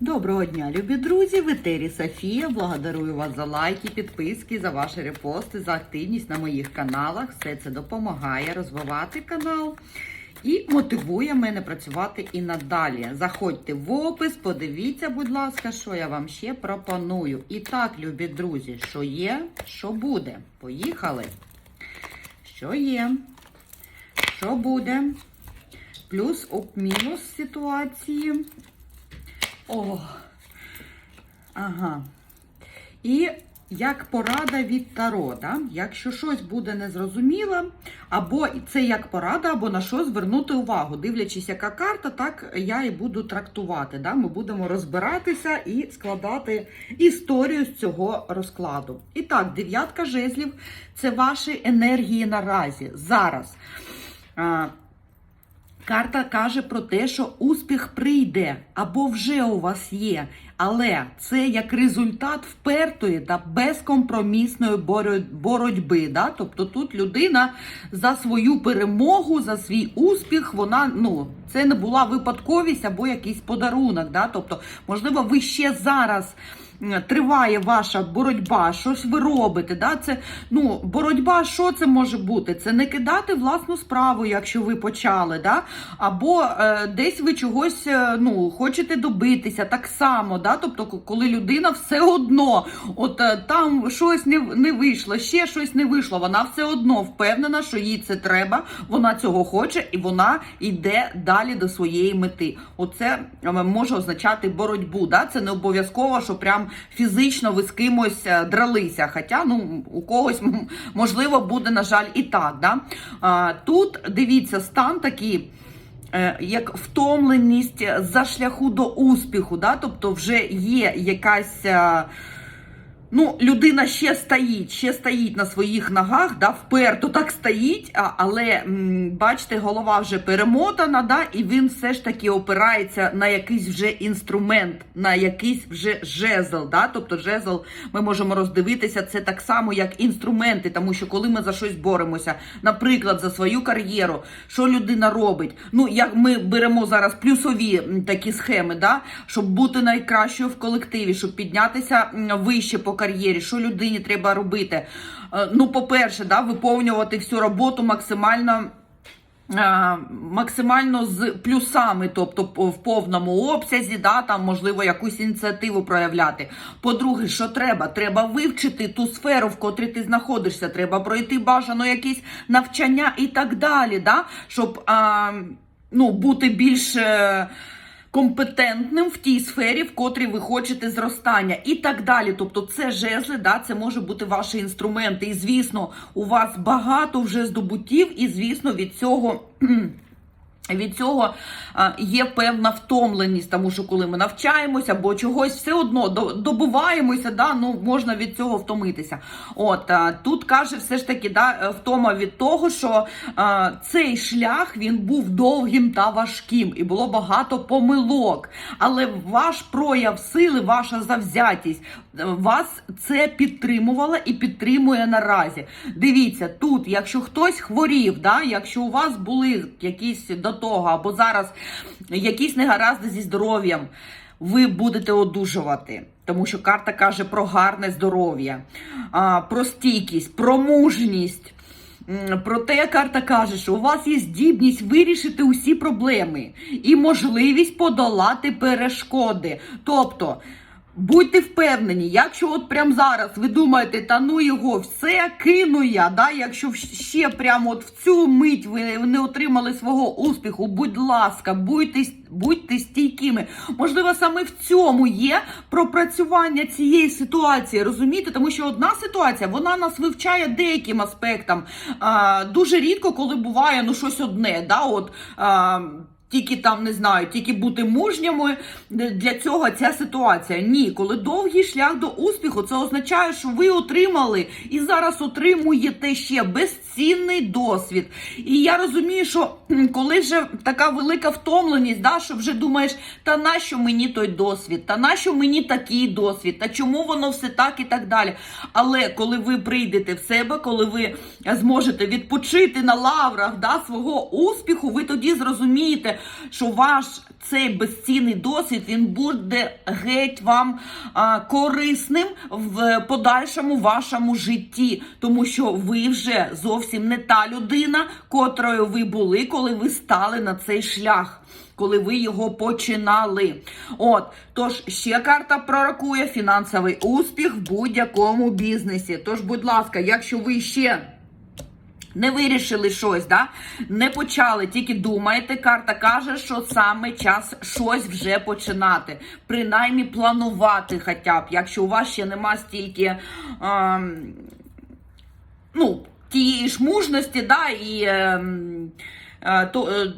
Доброго дня, любі друзі! В етері Софія. Благодарую вас за лайки, підписки, за ваші репости, за активність на моїх каналах. Все це допомагає розвивати канал і мотивує мене працювати і надалі. Заходьте в опис, подивіться, будь ласка, що я вам ще пропоную. І так, любі друзі, що є, що буде. Поїхали. Що є, що буде. Плюс мінус ситуації. О, ага. І як порада від Таро, да? якщо щось буде незрозуміло, або це як порада, або на що звернути увагу. Дивлячись, яка карта, так я і буду трактувати. Да? Ми будемо розбиратися і складати історію з цього розкладу. І так, дев'ятка жезлів це ваші енергії наразі. Зараз. Карта каже про те, що успіх прийде або вже у вас є, але це як результат впертої та безкомпромісної боротьби. Да? Тобто тут людина за свою перемогу, за свій успіх, вона ну це не була випадковість або якийсь подарунок. Да? Тобто, можливо, ви ще зараз. М, Триває ваша боротьба, щось ви робите. Да? Це ну боротьба, що це може бути? Це не кидати власну справу, якщо ви почали, да? або е, десь ви чогось е, ну, хочете добитися так само. Да? Тобто, коли людина все одно, от е, там щось не, не вийшло, ще щось не вийшло, вона все одно впевнена, що їй це треба, вона цього хоче і вона йде далі до своєї мети. Оце е, може означати боротьбу. Да? Це не обов'язково, що прям фізично ви з кимось е, дралися. Хоча ну, у когось можливо буде, на жаль, і так. Да? Тут дивіться, стан такий. е, Як втомленість за шляху до успіху, да? тобто вже є якась е, Ну, людина ще стоїть, ще стоїть на своїх ногах, да, вперто так стоїть, а, але м, бачите, голова вже перемотана, да, і він все ж таки опирається на якийсь вже інструмент, на якийсь вже жезл. Да, тобто жезл ми можемо роздивитися, це так само, як інструменти, тому що коли ми за щось боремося, наприклад, за свою кар'єру, що людина робить? Ну, як ми беремо зараз плюсові такі схеми, да, щоб бути найкращою в колективі, щоб піднятися вище по кар'єрі, що людині треба робити? Е, Ну, по-перше, да, виповнювати всю роботу максимально. е, Максимально з плюсами, тобто в повному обсязі, да, там можливо якусь ініціативу проявляти. По-друге, що треба? Треба вивчити ту сферу, в котрій ти знаходишся. Треба пройти бажано якісь навчання і так далі, да, щоб а, ну, бути більш. Компетентним в тій сфері, в котрій ви хочете зростання, і так далі. Тобто, це жезли, да, це може бути ваші інструменти. І звісно, у вас багато вже здобутів, і звісно, від цього. Від цього є певна втомленість, тому що коли ми навчаємося або чогось все одно добуваємося, да, ну можна від цього втомитися. От тут каже, все ж таки, да, е, втома від того, що а, цей шлях він був довгим та важким, і було багато помилок. Але ваш прояв сили, ваша завзятість, е, вас це підтримувала і підтримує наразі. Дивіться, тут, якщо хтось хворів, да, якщо у вас були якісь до того, або зараз якісь негаразди зі здоров'ям, ви будете одужувати. Тому що карта каже про гарне здоров'я, про стійкість, про мужність. Проте карта каже, що у вас є здібність вирішити усі проблеми і можливість подолати перешкоди. Тобто, будьте впевнені, якщо от прямо зараз ви думаєте, та ну його, все кину я, да? якщо ще прямо от в цю мить ви не отримали свого успіху, будь ласка, будьте, будьте стійкими. Можливо, саме в цьому є пропрацювання цієї ситуації, розумієте? Тому що одна ситуація вона нас вивчає деяким аспектам. А, дуже рідко, коли буває ну щось одне. Да? От, а, тільки там не знаю, тільки бути мужніми для цього ця ситуація. Ні, коли довгий шлях до успіху, це означає, що ви отримали і зараз отримуєте ще безцінний досвід. І я розумію, що коли вже така велика втомленість, да, що вже думаєш, та нащо мені той досвід, та нащо мені такий досвід, та чому воно все так і так далі. Але коли ви прийдете в себе, коли ви зможете відпочити на лаврах да, свого успіху, ви тоді зрозумієте, що ваш цей безцінний досвід він буде геть вам а, корисним в подальшому вашому житті, тому що ви вже зовсім не та людина, котрою ви були, коли ви стали на цей шлях. Коли ви його починали. От, тож ще карта пророкує фінансовий успіх в будь-якому бізнесі. Тож, будь ласка, якщо ви ще не вирішили щось, да? не почали, тільки думаєте. Карта каже, що саме час щось вже починати. Принаймні планувати хоча б, якщо у вас ще нема стільки. Ем, ну, тієї ж мужності, да, і ем, е, то, е,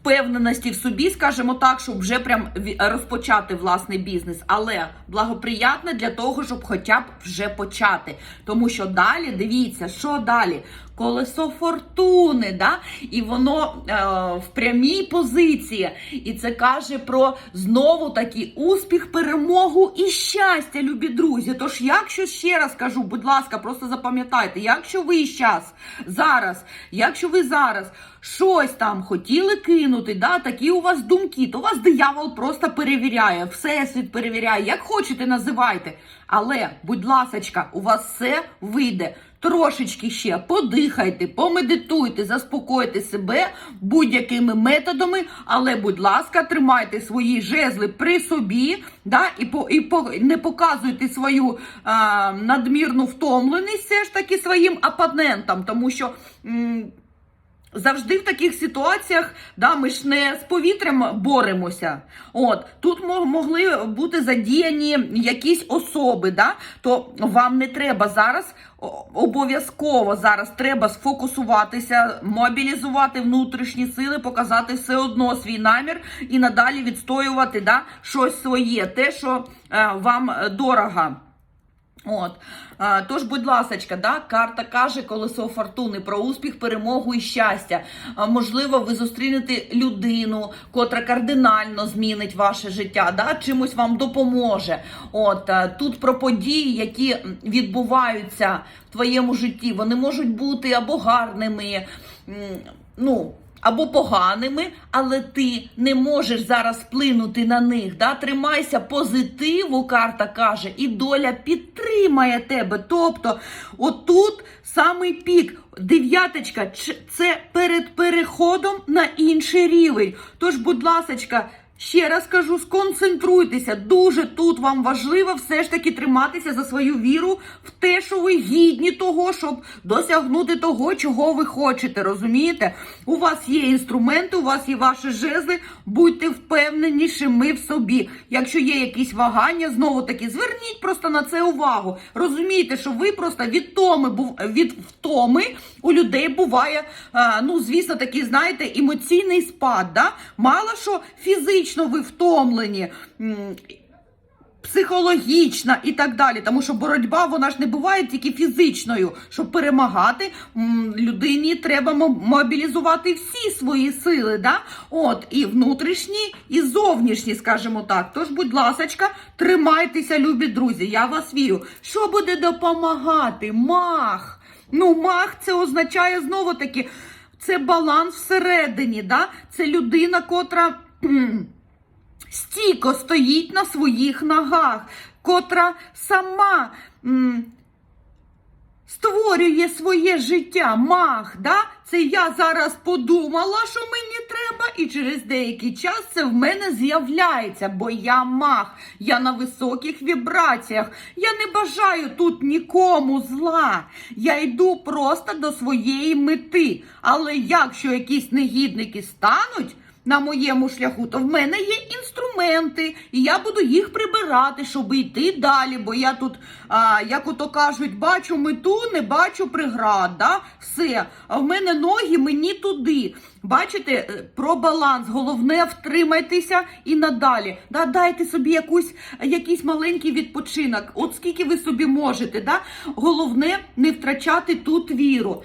впевненості в собі, скажімо так, щоб вже прям розпочати власний бізнес, але благоприятне для того, щоб хоча б вже почати. Тому що далі, дивіться, що далі? Колесо фортуни, да? і воно е, в прямій позиції. І це каже про знову таки успіх, перемогу і щастя, любі друзі. Тож, якщо ще раз кажу, будь ласка, просто запам'ятайте, якщо ви зараз, зараз, якщо ви зараз щось там хотіли кинути, да, такі у вас думки, то вас диявол просто перевіряє, всесвіт перевіряє, як хочете, називайте. Але, будь ласочка, у вас все вийде. Трошечки ще подихайте, помедитуйте, заспокойте себе будь-якими методами, але, будь ласка, тримайте свої жезли при собі, да, і по, і по, не показуйте свою а, надмірну втомленість все ж таки своїм опонентам, тому що. м, Завжди в таких ситуаціях да, ми ж не з повітрям боремося. От тут могли бути задіяні якісь особи, да, то вам не треба зараз обов'язково зараз треба сфокусуватися, мобілізувати внутрішні сили, показати все одно свій намір і надалі відстоювати да, щось своє, те, що е, вам дорого. От, а, тож, будь ласочка, да, карта каже колесо фортуни про успіх, перемогу і щастя. Можливо, ви зустрінете людину, котра кардинально змінить ваше життя, да, чимось вам допоможе. От тут про події, які відбуваються в твоєму житті, вони можуть бути або гарними. ну, або поганими, але ти не можеш зараз вплинути на них. Да? Тримайся позитиву, карта каже, і доля підтримає тебе. Тобто, отут самий пік. Дев'яточка це перед переходом на інший рівень. Тож, будь ласочка, Ще раз кажу, сконцентруйтеся. Дуже тут вам важливо все ж таки триматися за свою віру в те, що ви гідні того, щоб досягнути того, чого ви хочете. Розумієте? У вас є інструменти, у вас є ваші жезли. Будьте впевненішими в собі. Якщо є якісь вагання, знову таки зверніть просто на це увагу. Розумієте, що ви просто від томи від втоми у людей буває, ну звісно, такий, знаєте, емоційний спад. Да? Мало що фізично ви втомлені. Психологічна і так далі, тому що боротьба вона ж не буває тільки фізичною. Щоб перемагати, людині треба мобілізувати всі свої сили, да? От і внутрішні, і зовнішні, скажімо так. Тож, будь ласочка, тримайтеся, любі друзі. Я вас вірю. Що буде допомагати? Мах. Ну, мах це означає знову таки, це баланс всередині. Да? Це людина, котра. Стійко стоїть на своїх ногах, котра сама м, створює своє життя, мах. Да? Це я зараз подумала, що мені треба, і через деякий час це в мене з'являється, бо я мах, я на високих вібраціях. Я не бажаю тут нікому зла. Я йду просто до своєї мети. Але якщо якісь негідники стануть, на моєму шляху, то в мене є інструменти, і я буду їх прибирати, щоб йти далі. Бо я тут, а, як ото кажуть, бачу мету, не бачу преград. Да? Все. А в мене ноги мені туди. Бачите, е, про баланс. Головне втримайтеся і надалі. Да, дайте собі якусь, якийсь маленький відпочинок. От скільки ви собі можете. Да? Головне не втрачати тут віру.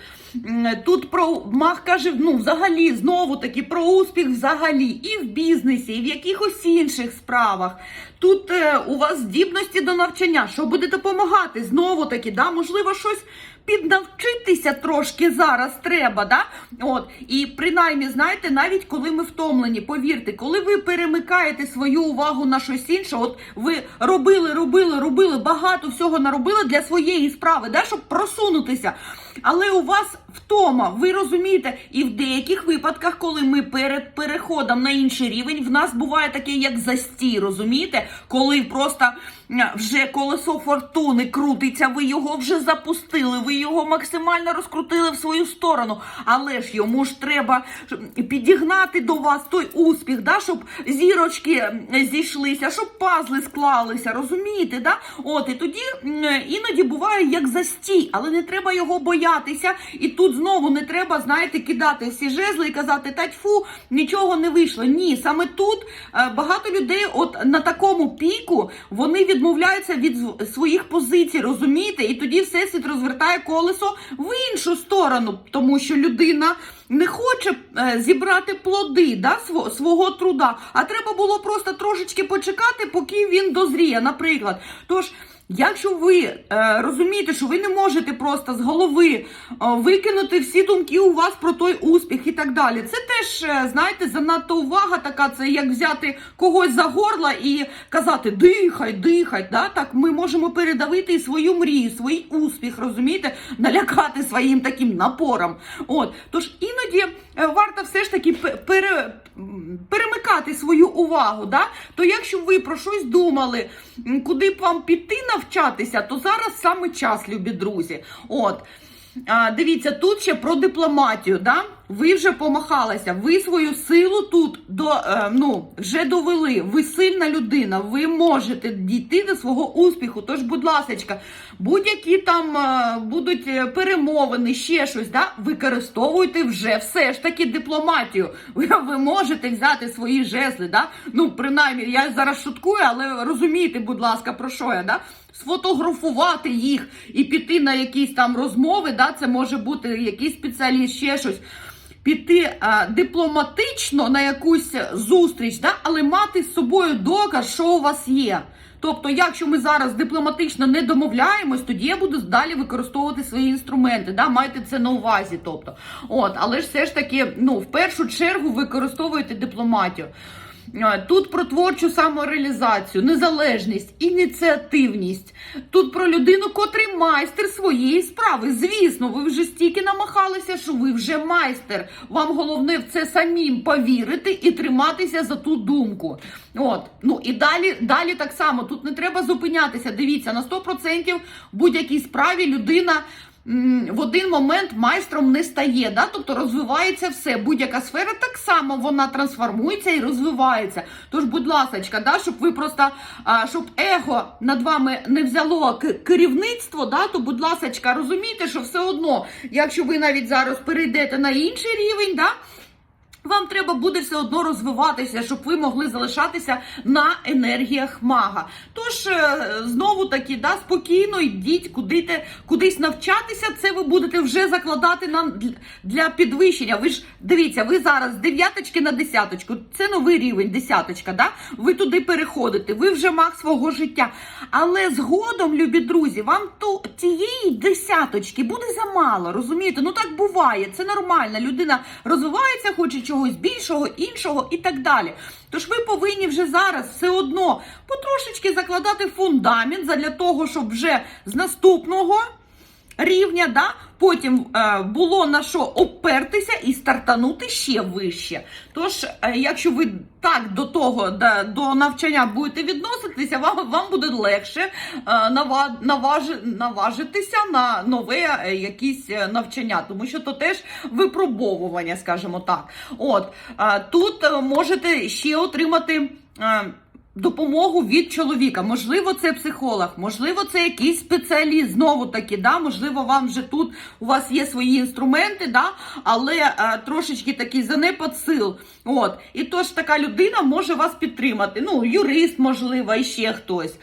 Тут про мах каже, ну взагалі знову таки про успіх взагалі і в бізнесі, і в якихось інших справах. Тут е, у вас здібності до навчання, що буде допомагати. Знову таки, да, можливо, щось піднавчитися трошки зараз треба, да? От, і принаймні, знаєте, навіть коли ми втомлені, повірте, коли ви перемикаєте свою увагу на щось інше, от ви робили, робили, робили, багато всього наробили для своєї справи, да, щоб просунутися. Але у вас втома, ви розумієте, і в деяких випадках, коли ми перед переходом на інший рівень, в нас буває таке, як застій, розумієте, коли просто вже колесо фортуни крутиться, ви його вже запустили, ви його максимально розкрутили в свою сторону. Але ж йому ж треба підігнати до вас той успіх, да, щоб зірочки зійшлися, щоб пазли склалися, розумієте? Да? От і тоді іноді буває як застій, але не треба його боятися. І тут знову не треба, знаєте, кидати всі жезли і казати, та тьфу, нічого не вийшло. Ні, саме тут е, багато людей, от на такому піку, вони відмовляються від своїх позицій, розумієте? І тоді всесвіт розвертає колесо в іншу сторону, тому що людина. Не хоче е, зібрати плоди да, сво- свого труда, а треба було просто трошечки почекати, поки він дозріє, наприклад. Тож, якщо ви е, розумієте, що ви не можете просто з голови е, викинути всі думки у вас про той успіх і так далі, це теж, е, знаєте, занадто увага така, це як взяти когось за горло і казати дихай, дихай. Да? Так ми можемо передавити і свою мрію, свій успіх, розумієте, налякати своїм таким напором. От, тож іноді е, варто все ж таки пере, перемикати свою увагу. Да? То якщо ви про щось думали, куди б вам піти навчатися, то зараз саме час, любі друзі. От. А, дивіться, тут ще про дипломатію. Да? Ви вже помахалися, ви свою силу тут до, е, ну, вже довели. Ви сильна людина, ви можете дійти до свого успіху. Тож, будь ласка, будь-які там е, будуть е, перемовини, ще щось, да? використовуйте вже все ж таки дипломатію. Ви, ви можете взяти свої жезли. Да? Ну, принаймні, я зараз шуткую, але розумієте, будь ласка, про що я. Да? Сфотографувати їх і піти на якісь там розмови, да? це може бути якийсь спеціаліст, ще щось піти а, дипломатично на якусь зустріч, да? але мати з собою доказ, що у вас є. Тобто, якщо ми зараз дипломатично не домовляємось, тоді я буду далі використовувати свої інструменти. Да? Майте це на увазі. Тобто, от, але ж все ж таки, ну, в першу чергу використовуйте дипломатію. А, Тут про творчу самореалізацію, незалежність, ініціативність. Тут про людину, котрий майстер своєї справи. Звісно, ви вже стільки намахалися, що ви вже майстер. Вам головне в це самим повірити і триматися за ту думку. От, ну і далі, далі так само. Тут не треба зупинятися. Дивіться, на 100% в будь-якій справі людина в один момент майстром не стає. Да? Тобто розвивається все. Будь-яка сфера так само вона трансформується і розвивається. Тож, будь ласка, да, щоб ви просто щоб его над вами не взяло керівництво, да, то будь ласка, розумійте, що все одно, якщо ви навіть зараз перейдете на інший рівень, да. Вам треба буде все одно розвиватися, щоб ви могли залишатися на енергіях мага. Тож е, знову таки, да, спокійно йдіть куди кудись навчатися. Це ви будете вже закладати нам для- підвищення. Ви ж дивіться, ви зараз з дев'яточки на десяточку. Це новий рівень, десяточка. Да? Ви туди переходите, ви вже маг свого життя. Але згодом, любі друзі, вам то тієї десяточки буде замало. Розумієте? Ну так буває. Це нормально. Людина розвивається, хоче чогось більшого, іншого і так далі. Тож ви повинні вже зараз все одно потрошечки закладати фундамент для того, щоб вже з наступного рівня, да, потім е, було на що опертися і стартанути ще вище. Тож, е, якщо ви так до того до, до навчання будете відноситися, вам, вам буде легше е, нава, наважи, наважитися на нове е, якісь е, навчання, тому що то теж випробовування, скажімо так. От е, тут е, можете ще отримати. Е, допомогу від чоловіка. Можливо, це психолог, можливо, це якийсь спеціаліст. Знову таки, да, можливо, вам вже тут у вас є свої інструменти, да, але е, трошечки такий занепад сил. От. І тож така людина може вас підтримати. Ну, юрист, можливо, і ще хтось.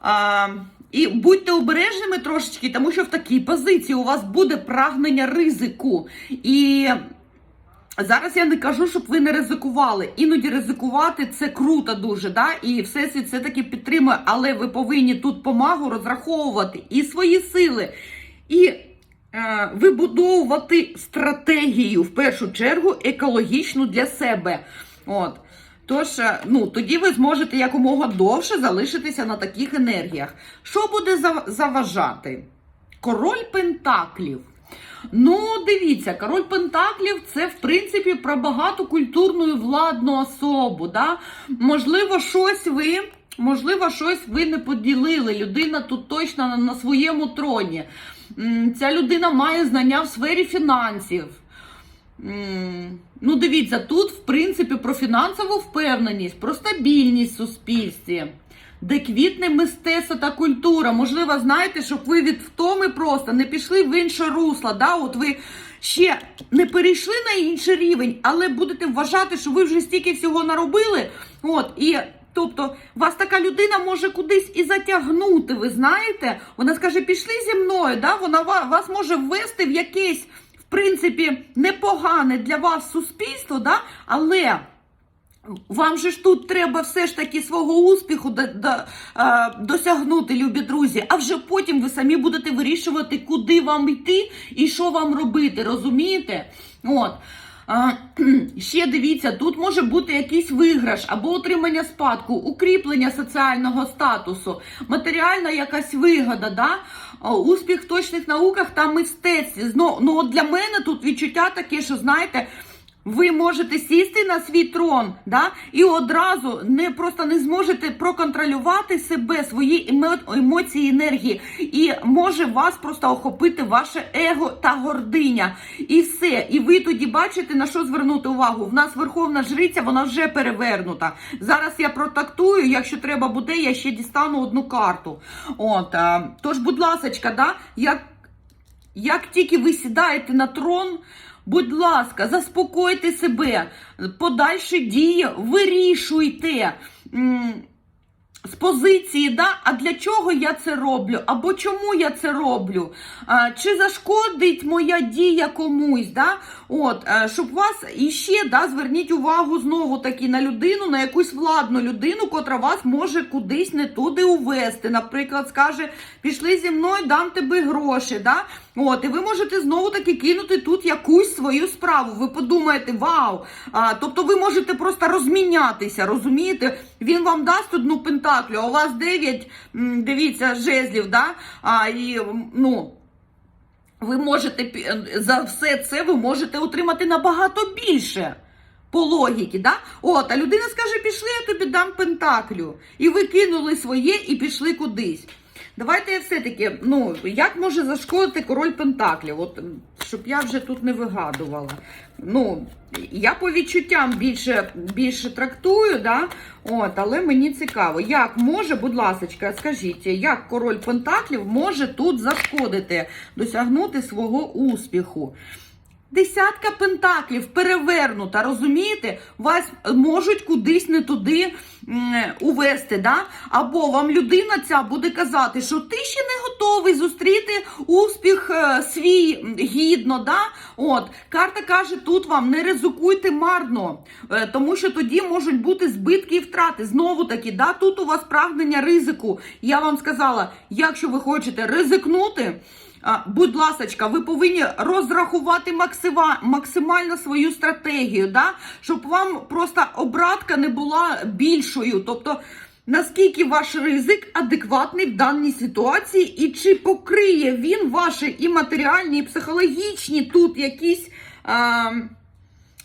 А, і будьте обережними трошечки, тому що в такій позиції у вас буде прагнення ризику. І Зараз я не кажу, щоб ви не ризикували. Іноді ризикувати це круто дуже, да? і всесвіт все таки підтримує, але ви повинні тут помагу розраховувати і свої сили, і е, вибудовувати стратегію в першу чергу екологічну для себе. От. Тож, е, ну, тоді ви зможете якомога довше залишитися на таких енергіях. Що буде заважати? Король Пентаклів. Ну, дивіться, король Пентаклів це в принципі про багатокультурну і владну особу. Да? Можливо, щось ви. Можливо, щось ви не поділили. Людина тут точно на своєму троні. Ця людина має знання в сфері фінансів. Ну, дивіться, тут, в принципі, про фінансову впевненість, про стабільність в суспільстві, де квітне мистецтво та культура. Можливо, знаєте, щоб ви від втоми просто не пішли в інше русло. Да? От ви ще не перейшли на інший рівень, але будете вважати, що ви вже стільки всього наробили. От, і Тобто вас така людина може кудись і затягнути, ви знаєте? Вона скаже, пішли зі мною, да? вона вас може ввести в якесь, в принципі, непогане для вас суспільство, да? але вам же ж тут треба все ж таки свого успіху до, до, е, досягнути, любі друзі. А вже потім ви самі будете вирішувати, куди вам йти і що вам робити, розумієте? От. А, ще дивіться, тут може бути якийсь виграш або отримання спадку, укріплення соціального статусу, матеріальна якась вигода, да? Успіх в точних науках та мистецтві. Ну, ну от для мене тут відчуття таке, що знаєте. Ви можете сісти на свій трон, да, і одразу не просто не зможете проконтролювати себе, свої емо- емоції, енергії, і може вас просто охопити ваше его та гординя. І все. І ви тоді бачите на що звернути увагу. В нас верховна жриця, вона вже перевернута. Зараз я протактую. Якщо треба буде, я ще дістану одну карту. От а, тож, будь ласочка, да, як як тільки ви сідаєте на трон, будь ласка, заспокойте себе, подальші дії вирішуйте. З позиції, да, а для чого я це роблю? Або чому я це роблю? А, чи зашкодить моя дія комусь? Да? От, е, щоб вас іще да, зверніть увагу знову таки на людину, на якусь владну людину, котра вас може кудись не туди увести. Наприклад, скаже: пішли зі мною, дам тобі гроші. Да? От, і ви можете знову таки кинути тут якусь свою справу. Ви подумаєте, вау! А, тобто ви можете просто розмінятися, розумієте? Він вам дасть одну пентаклю, а у вас 9, дивіться, жезлів, да? А, і, ну, ви можете за все це ви можете отримати набагато більше. По логіки, да? От, а людина скаже, пішли, я тобі дам пентаклю. І ви кинули своє і пішли кудись. Давайте я все-таки, ну, як може зашкодити король Пентаклів? От, щоб я вже тут не вигадувала. Ну, я по відчуттям більше, більше трактую, да? От, але мені цікаво, як може, будь ласка, скажіть, як король Пентаклів може тут зашкодити, досягнути свого успіху? Десятка пентаклів перевернута, розумієте? Вас можуть кудись не туди увести, да? Або вам людина ця буде казати, що ти ще не готовий зустріти успіх е, свій гідно. Да? От, карта каже, тут вам не ризикуйте марно, е, тому що тоді можуть бути збитки і втрати. Знову таки, да? тут у вас прагнення ризику. Я вам сказала, якщо ви хочете ризикнути. Будь ласочка, ви повинні розрахувати максимально свою стратегію, да? щоб вам просто обратка не була більшою. Тобто, наскільки ваш ризик адекватний в даній ситуації, і чи покриє він ваші і матеріальні, і психологічні тут якісь. А,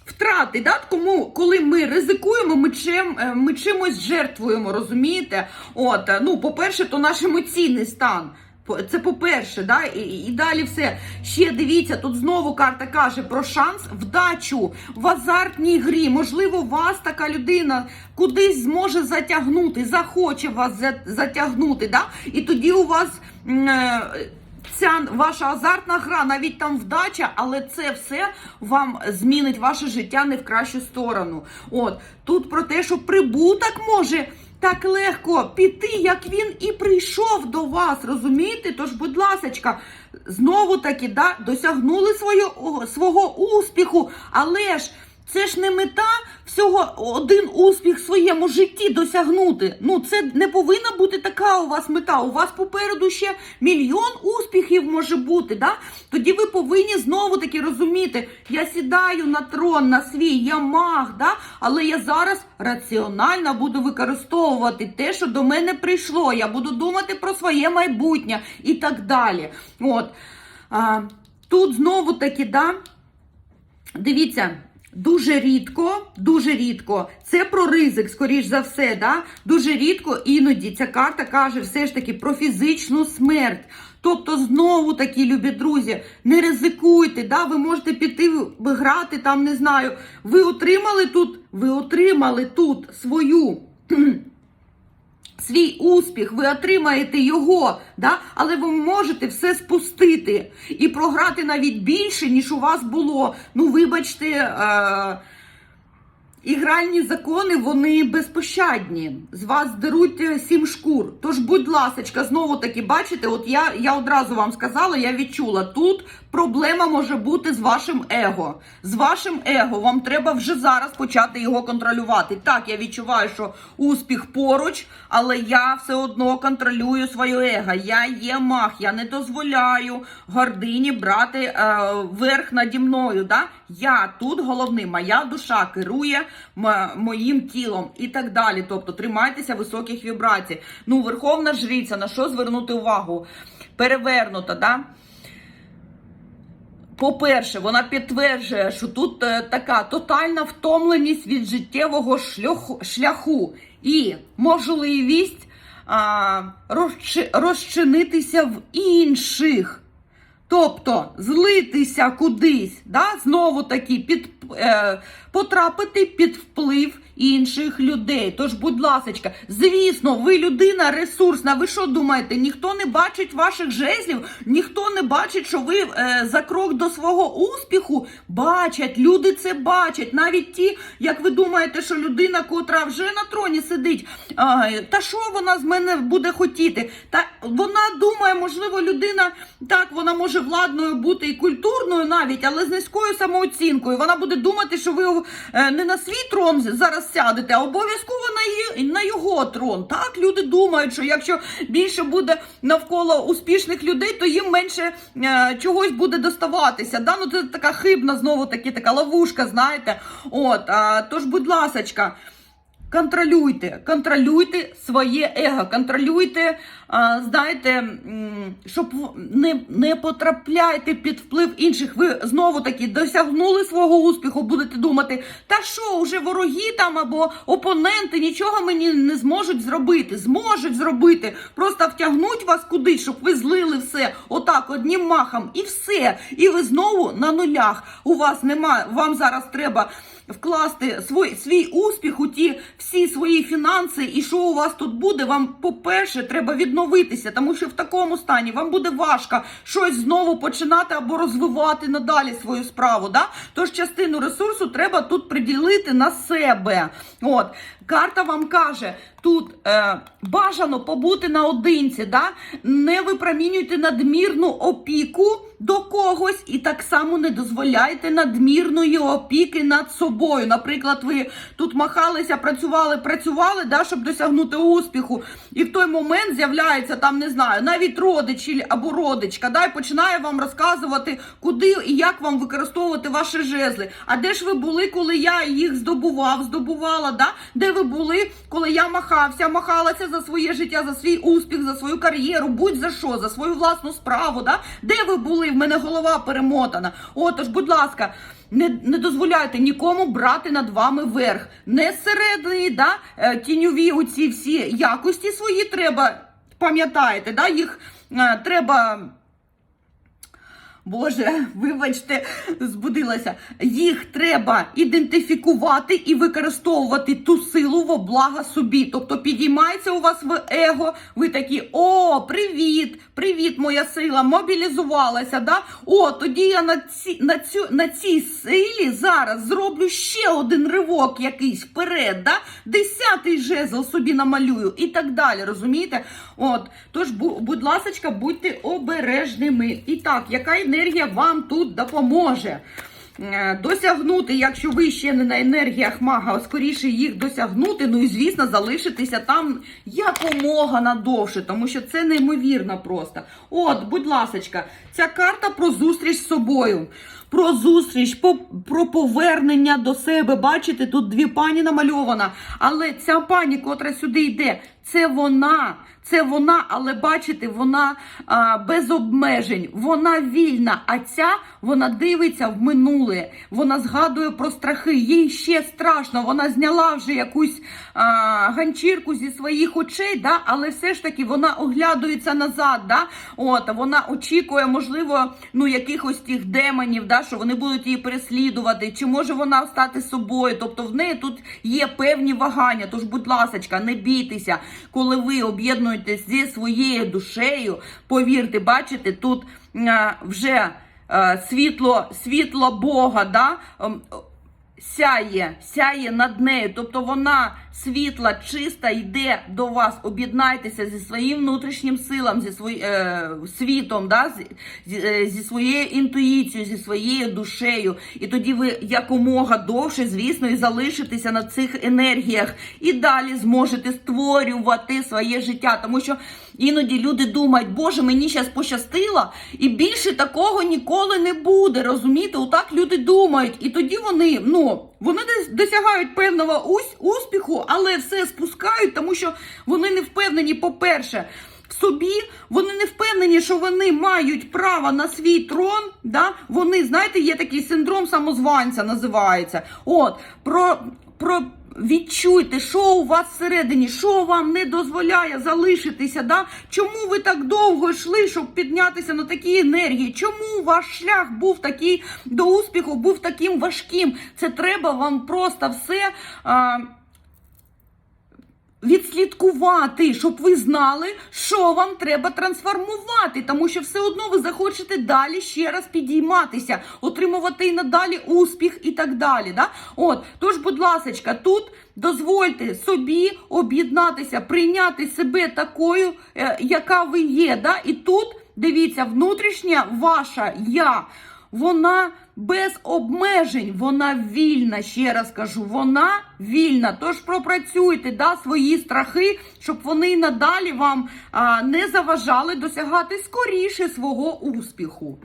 Втрати, да? Кому, коли ми ризикуємо, ми, чим, е, ми чимось жертвуємо, розумієте? От, е, ну, по-перше, то наш емоційний стан. Це по-перше, да? і, і далі все. Ще дивіться, тут знову карта каже про шанс, вдачу в азартній грі. Можливо, вас така людина кудись зможе затягнути, захоче вас за- затягнути. Да? І тоді у вас. е, Ця ваша азартна гра, навіть там вдача, але це все вам змінить ваше життя не в кращу сторону. От тут про те, що прибуток може так легко піти, як він і прийшов до вас. Розумієте? Тож, будь ласочка, знову таки да, досягнули свого, свого успіху, але ж. Це ж не мета всього один успіх в своєму житті досягнути. Ну, це не повинна бути така у вас мета. У вас попереду ще мільйон успіхів може бути. Да? Тоді ви повинні знову таки розуміти, я сідаю на трон на свій, я маг, да? але я зараз раціонально буду використовувати те, що до мене прийшло. Я буду думати про своє майбутнє і так далі. От. А, тут знову таки, да, дивіться. Дуже рідко, дуже рідко. Це про ризик, скоріш за все. Да? Дуже рідко іноді ця карта каже все ж таки про фізичну смерть. Тобто, знову такі, любі друзі, не ризикуйте, да? ви можете піти грати там, не знаю. Ви отримали тут, ви отримали тут свою. Свій успіх, ви отримаєте його, да? але ви можете все спустити і програти навіть більше, ніж у вас було. Ну, вибачте, е- ігральні закони вони безпощадні. З вас деруть е, сім шкур. Тож, будь ласка, знову таки, бачите, от я, я одразу вам сказала, я відчула, тут проблема може бути з вашим его. З вашим его вам треба вже зараз почати його контролювати. Так, я відчуваю, що успіх поруч, але я все одно контролюю своє его. Я є мах, я не дозволяю гордині брати е, верх наді мною. Да? Я тут головний, моя душа керує моїм тілом і так далі. Тобто тримайтеся високих вібрацій. Ну, верховна жриця, на що звернути увагу? Перевернута, да? По-перше, вона підтверджує, що тут е, така тотальна втомленість від життєвого шляху, шляху і можливість а, розчинитися в інших. Тобто злитися кудись, да? знову таки під, е, потрапити під вплив інших людей. Тож, будь ласка, звісно, ви людина ресурсна. Ви що думаєте? Ніхто не бачить ваших жезлів, ніхто не бачить, що ви е, за крок до свого успіху бачать. Люди це бачать. Навіть ті, як ви думаєте, що людина, котра вже на троні сидить, а, та що вона з мене буде хотіти? Та вона думає, можливо, людина так, вона може владною бути і культурною навіть, але з низькою самооцінкою. Вона буде думати, що ви е, не на свій трон зараз сядете, а обов'язково на, його трон. Так, люди думають, що якщо більше буде навколо успішних людей, то їм менше е, чогось буде доставатися. Да? Ну, це така хибна, знову таки, така ловушка, знаєте. От, а, тож, будь ласочка. Контролюйте, контролюйте своє его, контролюйте, знаєте, щоб не, не потрапляйте під вплив інших. Ви знову таки досягнули свого успіху, будете думати, та що, уже вороги там або опоненти нічого мені не зможуть зробити. Зможуть зробити. Просто втягнуть вас кудись, щоб ви злили все отак одним махом, і все. І ви знову на нулях. У вас немає, вам зараз треба вкласти свій, свій успіх у ті всі свої фінанси, і що у вас тут буде, вам, по-перше, треба відновитися, тому що в такому стані вам буде важко щось знову починати або розвивати надалі свою справу. Да? Тож частину ресурсу треба тут приділити на себе. От. Карта вам каже, тут е, бажано побути наодинці, да? не випромінюйте надмірну опіку до когось і так само не дозволяйте надмірної опіки над собою. Наприклад, ви тут махалися, працювали, працювали, да, щоб досягнути успіху. І в той момент з'являється там, не знаю, навіть родич або родичка, да, і починає вам розказувати, куди і як вам використовувати ваші жезли. А де ж ви були, коли я їх здобував, здобувала? Да? Де ви були, коли я махався, махалася за своє життя, за свій успіх, за свою кар'єру, будь за що, за свою власну справу? Да? Де ви були? В мене голова перемотана. Отож, будь ласка. Не, не дозволяйте нікому брати над вами верх. Не зсередині, да, е, тіньові оці всі якості свої треба, пам'ятаєте, да, їх е, треба. Боже, вибачте, збудилася. Їх треба ідентифікувати і використовувати ту силу во благо собі. Тобто підіймається у вас в его, ви такі, о, привіт, привіт, моя сила, мобілізувалася. Да? О, тоді я на, ці, на, цю, на цій силі зараз зроблю ще один ривок якийсь вперед, да? десятий жезл собі намалюю і так далі. Розумієте? От, тож, будь ласка, будьте обережними. І так, яка енергія вам тут допоможе? е, досягнути, якщо ви ще не на енергіях мага, скоріше їх досягнути, ну і звісно, залишитися там якомога надовше, тому що це неймовірно просто. От, будь ласочка, ця карта про зустріч з собою. Про зустріч, про повернення до себе. Бачите, тут дві пані намальована. Але ця пані, котра сюди йде, це вона. Це вона, але бачите, вона а, без обмежень, вона вільна. А ця вона дивиться в минуле, вона згадує про страхи. Їй ще страшно. Вона зняла вже якусь а, ганчірку зі своїх очей, да? але все ж таки вона оглядується назад. Да? От вона очікує, можливо, ну якихось тих демонів, да? що вони будуть її переслідувати, чи може вона стати собою. Тобто в неї тут є певні вагання. Тож, будь ласка, не бійтеся, коли ви об'єднуєтесь зі своєю душею. Повірте, бачите, тут вже світло, світло Бога, да? ем, сяє, сяє над нею. Тобто вона світла, чиста, йде до вас. Об'єднайтеся зі своїм внутрішнім силом, зі свої, е, світом, да? зі, е, зі своєю інтуїцією, зі своєю душею. І тоді ви якомога довше, звісно, і залишитеся на цих енергіях. І далі зможете створювати своє життя. Тому що іноді люди думають, Боже, мені зараз пощастило, і більше такого ніколи не буде. Розумієте? Отак люди думають. І тоді вони, ну. Вони досягають певного ус- але все спускають, тому що вони не впевнені, по-перше, в собі, вони не впевнені, що вони мають право на свій трон. Да? Вони, знаєте, є такий синдром самозванця, називається. От, про, про відчуйте, що у вас всередині, що вам не дозволяє залишитися. Да? Чому ви так довго йшли, щоб піднятися на такі енергії? Чому ваш шлях був такий до успіху, був таким важким? Це треба вам просто все. А, Відслідкувати, щоб ви знали, що вам треба трансформувати, тому що все одно ви захочете далі ще раз підійматися, отримувати і надалі успіх і так далі. Да? От, тож, будь ласка, тут дозвольте собі об'єднатися, прийняти себе такою, е, яка ви є. Да? І тут дивіться, внутрішня ваша я. Вона без обмежень, вона вільна. Ще раз кажу, вона вільна. Тож пропрацюйте да, свої страхи, щоб вони надалі вам а, не заважали досягати скоріше свого успіху.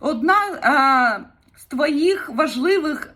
Одна а, з твоїх важливих,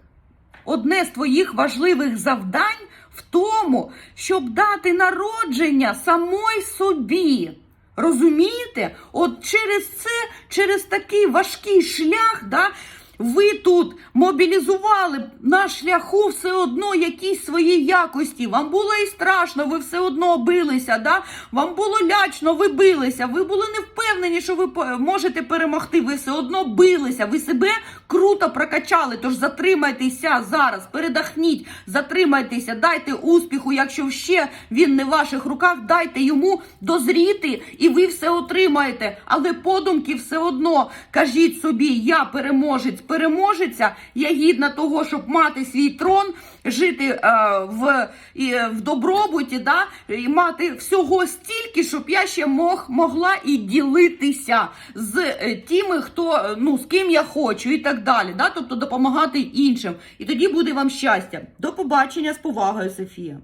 одне з твоїх важливих завдань в тому, щоб дати народження самой собі. Розумієте? От через це, через такий важкий шлях, да, ви тут мобілізували на шляху все одно якісь свої якості. Вам було і страшно, ви все одно билися. Да? Вам було лячно, ви билися. Ви були не впевнені, що ви можете перемогти. Ви все одно билися. Ви себе круто прокачали. Тож затримайтеся зараз, передохніть, затримайтеся, дайте успіху. Якщо ще він не в ваших руках, дайте йому дозріти, і ви все отримаєте. Але подумки все одно кажіть собі, я переможець, переможеця, я гідна того, щоб мати свій трон, жити е, в, і, е, в добробуті, да? і мати всього стільки, щоб я ще мог, могла і ділитися з е, тими, хто е, ну з ким я хочу, і так далі. Да? Тобто допомагати іншим. І тоді буде вам щастя. До побачення з повагою, Софія.